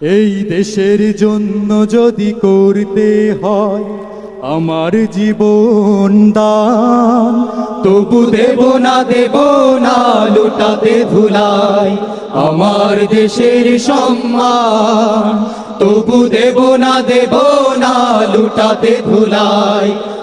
এই দেশের জন্য যদি করতে হয় আমার জীবন দান, তবু দেব না দেব না, লুটাতে ধুলাই আমার দেশের সম্মান। তবু দেব না দেব না, লুটাতে ধুলাই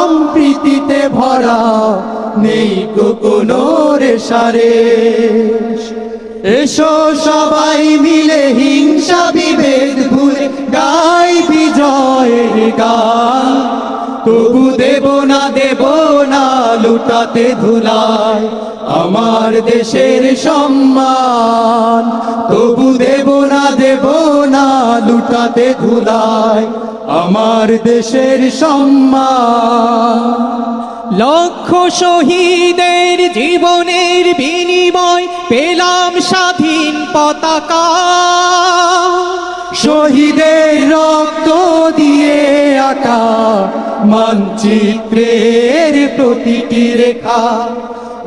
সম্প্রীতিতে ভরা নেই কোনো রেশারে। এসো সবাই মিলে হিংসা বিভেদ ভুলে গাই বিজয়ের গান। তবু দেব না দেব না, লুটাতে আমার দেশের সম্মান। তবু দেব না দেব না লুটাতে ধুলাই আমার দেশের সম্মান। লক্ষ শহীদের জীবনের বিনিময় পেলাম স্বাধীন পতাকা। শহীদের রক্ত দিয়ে আঁকা মানচিত্রের প্রতিটি রেখা।